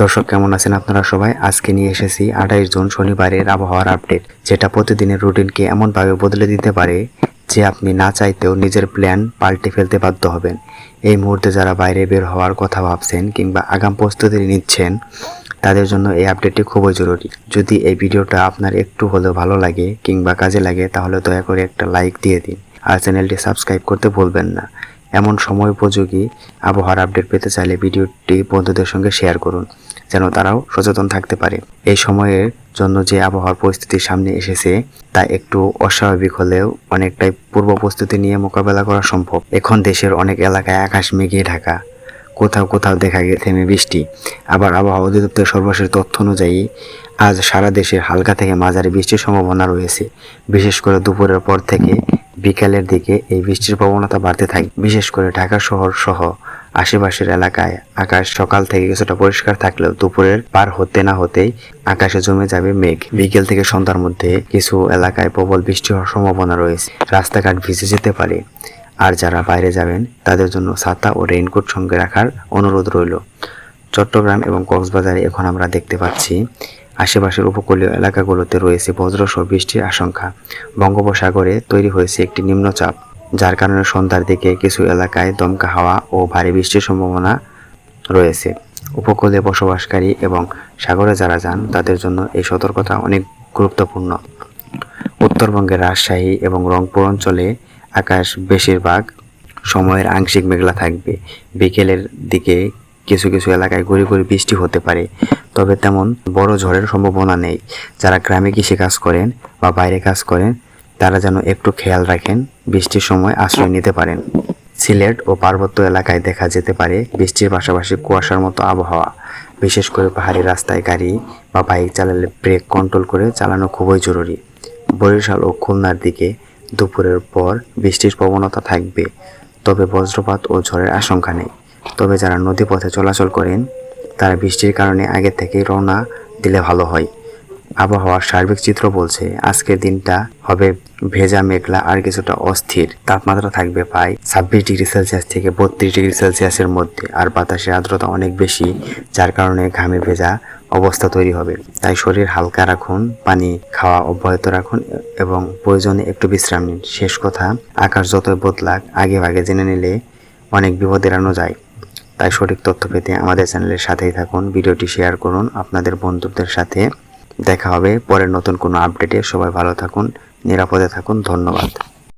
দর্শক, কেমন আছেন আপনারা সবাই? আজকে নিয়ে এসেছি আঠাইশ জুন শনিবারের আবহাওয়ার আপডেট যেটা প্রতিদিনের রুটিনকে এমনভাবে বদলে দিতে পারে যে আপনি না চাইতেও নিজের প্ল্যান পাল্টে ফেলতে বাধ্য হবেন। এই মুহূর্তে যারা বাইরে বের হওয়ার কথা ভাবছেন কিংবা আগাম প্রস্তুতি নিচ্ছেন, তাদের জন্য এই আপডেটটি খুবই জরুরি। যদি এই ভিডিওটা আপনার একটু হলেও ভালো লাগে কিংবা কাজে লাগে, তাহলে দয়া করে একটা লাইক দিয়ে দিন। আর চ্যানেলটি সাবস্ক্রাইব করতে ভুলবেন না। এমন সময় উপযোগী আবহাওয়ার আপডেট পেতে চাইলে ভিডিওটি বন্ধুদের সঙ্গে শেয়ার করুন, যেন তারাও সচেতন থাকতে পারে। এই সময়ের জন্য যে আবহাওয়ার পরিস্থিতির সামনে এসেছে, তা একটু অস্বাভাবিক হলেও অনেকটাই পূর্ব প্রস্তুতি নিয়ে মোকাবেলা করা সম্ভব। এখন দেশের অনেক এলাকায় আকাশ মেঘে ঢাকা। কোথাও কোথাও দেখা গে থেমে বৃষ্টি। আবার আবহাওয়া অধিদপ্তরের সর্বশেষ তথ্য অনুযায়ী, আজ সারা দেশে হালকা থেকে মাঝারি বৃষ্টির সম্ভাবনা রয়েছে। বিশেষ করে দুপুরের পর থেকে বিকালের দিকে এই বৃষ্টির প্রবণতা বাড়তে থাকে। বিশেষ করে ঢাকা শহর সহ আশেপাশের এলাকায় আকাশ সকাল থেকে কিছুটা পরিষ্কার থাকলেও দুপুরের পার হতে না হতেই আকাশে জমে যাবে মেঘ। বিকেল থেকে সন্ধ্যার মধ্যে কিছু এলাকায় প্রবল বৃষ্টি হওয়ার সম্ভাবনা রয়েছে। রাস্তাঘাট ভিজে যেতে পারে। আর যারা বাইরে যাবেন, তাদের জন্য ছাতা ও রেইনকোট সঙ্গে রাখার অনুরোধ রইল। চট্টগ্রাম এবং কক্সবাজারে এখন আমরা দেখতে পাচ্ছি, আশেপাশের উপকূলীয় এলাকাগুলোতে রয়েছে বজ্রসহ বৃষ্টির আশঙ্কা। বঙ্গোপসাগরে তৈরি হয়েছে একটি নিম্নচাপ, যার কারণে সন্ধ্যার দিকে কিছু এলাকায় দমকা হাওয়া ও ভারী বৃষ্টির সম্ভাবনা রয়েছে। উপকূলে বসবাসকারী এবং সাগরে যারা যান, তাদের জন্য এই সতর্কতা অনেক গুরুত্বপূর্ণ। উত্তরবঙ্গের রাজশাহী এবং রংপুর অঞ্চলে আকাশ বেশিরভাগ সময়ের আংশিক মেঘলা থাকবে। বিকেলের দিকে কিছু কিছু এলাকায় ঘুরে ঘুরে বৃষ্টি হতে পারে। তবে তেমন বড় ঝড়ের সম্ভাবনা নেই। যারা গ্রামে কৃষি কাজ করেন বা বাইরে কাজ করেন, তারা যেন একটু খেয়াল রাখেন, বৃষ্টির সময় আশ্রয় নিতে পারেন। সিলেট ও পার্বত্য এলাকায় দেখা যেতে পারে বৃষ্টির পাশাপাশি কুয়াশার মতো আবহাওয়া। বিশেষ করে পাহাড়ি রাস্তায় গাড়ি বা বাইক চালালে ব্রেক কন্ট্রোল করে চালানো খুবই জরুরি। বরিশাল ও খুলনার দিকে দুপুরের পর বৃষ্টির প্রবণতা থাকবে, তবে বজ্রপাত ও ঝড়ের আশঙ্কা নেই। তবে যারা নদীপথে চলাচল করেন, তারা বৃষ্টির কারণে আগে থেকেই রওনা দিলে ভালো হয়। আবহাওয়ার সার্বিক চিত্র বলছে, আজকের দিনটা হবে ভেজা মেঘলা আর কিছুটা অস্থির। তাপমাত্রা থাকবে প্রায় ছাব্বিশ ডিগ্রি সেলসিয়াস থেকে বত্রিশ ডিগ্রি সেলসিয়াসের মধ্যে, আর বাতাসের আর্দ্রতা অনেক বেশি, যার কারণে ঘামে ভেজা অবস্থা তৈরি হবে। তাই শরীর হালকা রাখুন, পানি খাওয়া অব্যাহত রাখুন এবং প্রয়োজনে একটু বিশ্রাম নিন। শেষ কথা, আকাশ যতই বদলাক, আগে ভাগে জেনে নিলে অনেক বিপদ এড়ানো যায়। তাই সঠিক তথ্য পেতে আমাদের চ্যানেলের সাথেই থাকুন, ভিডিওটি শেয়ার করুন, আপনাদের বন্ধুদের সাথে দেখা হবে পরের নতুন কোনো আপডেটে। সবাই ভালো থাকুন, নিরাপদে থাকুন, ধন্যবাদ।